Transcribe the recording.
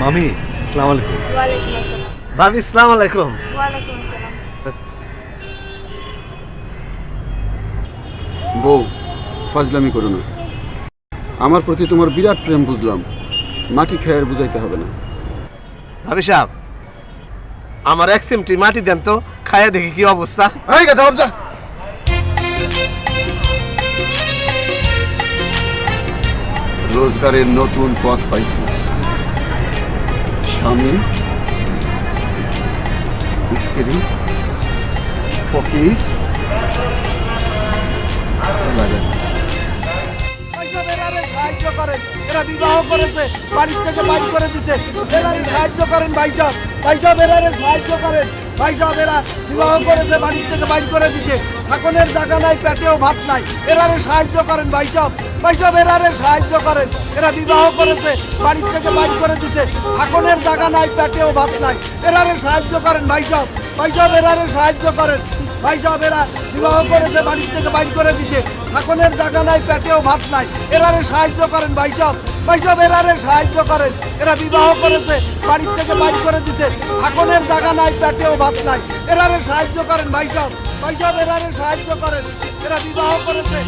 মামি আসসালামু আলাইকুম। ওয়ালাইকুম ভাবি আসসালামু আলাইকুম। বউ ফাজলামি করো না। আমার প্রতি তোমার বিরাট প্রেম বুঝলাম। মাটি খেয়ার বুঝাইতে হবে না। ভাবি সাহেব আমার এক সিমটি মাটি দেন তো খায়া দেখি কি অবস্থা। এই গাধা বাবজা রোজগারের নতুন পথ পাইছি। স্বামী, স্ত্রী ফকির সাহায্য করেন এরা বিবাহ করেছে, বাড়ির থেকে বাইর করে দিচ্ছে সাহায্য করেন ভাইসব ভাইসব বেড়ারে সাহায্য করেন। ভাইসব এরা বিবাহ করেছে বাড়ি থেকে বাইর করে দিছে। ঠাকুরের জায়গা নাই, পেটেও ভাত নাই। এরারে সাহায্য করেন ভাইসব ভাইসব এরারে সাহায্য করেন। এরা বিবাহ করেছে বাড়ি থেকে বাইর করে দিছে। ঠাকুরের জায়গা নাই, পেটেও ভাত নাই। এরারে সাহায্য করেন ভাইসব ভাইসব এরারে সাহায্য করেন। ভাই সব এরা বিবাহ করেছে বাড়ি থেকে বাইর করে দিছে। ঠাকুরের জায়গা নাই, পেটেও ভাত নাই। এরারে সাহায্য করেন ভাই সব ভাই এরারে সাহায্য করেন। এরা বিবাহ করেছে বাড়ি থেকে বাইর করে দিতে এখনের জায়গা নাই, পেটেও ভাত নাই। এরারে সাহায্য করেন ভাইসব ভাইসব ভাই এরারে সাহায্য করেন। এরা বিবাহ করেছে।